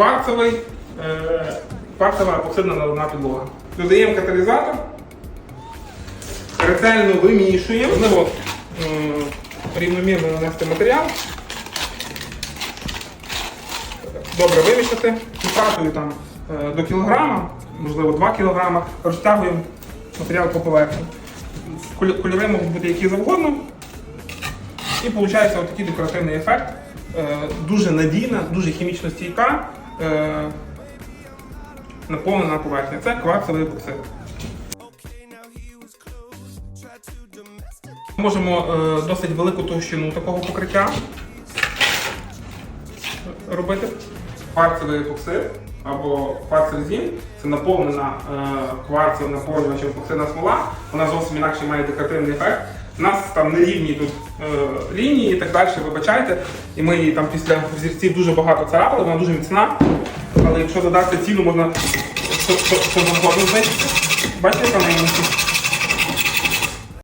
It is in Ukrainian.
кварцевий, е, кварцева епоксидна наливна підлога. Додаємо каталізатор, ретельно вимішуємо. Ну, е, рівномірно нанести матеріал. Добре вимішати, підкатую там е, до кілограма, можливо 2 кілограма, розтягуємо матеріал по поверхні. Коль- Кольори можуть бути які завгодно. І виходить ось такий декоративний ефект. Е, Дуже надійна, дуже хімічно стійка, наповнена поверхня. Це кварцевий епоксид. Можемо е, досить велику товщину такого покриття робити. Кварцевий епоксид або кварцерзін це наповнена е, кварцем наповнювачем епоксидна смола. Вона зовсім інакше має декоративний ефект. Нас там нерівні тут е, лінії і так далі, вибачайте. І ми її там після взірців дуже багато царапали, вона дуже міцна. Але якщо задати ціну, можна що, завгодно знищити. Бачите, яка неї міцність?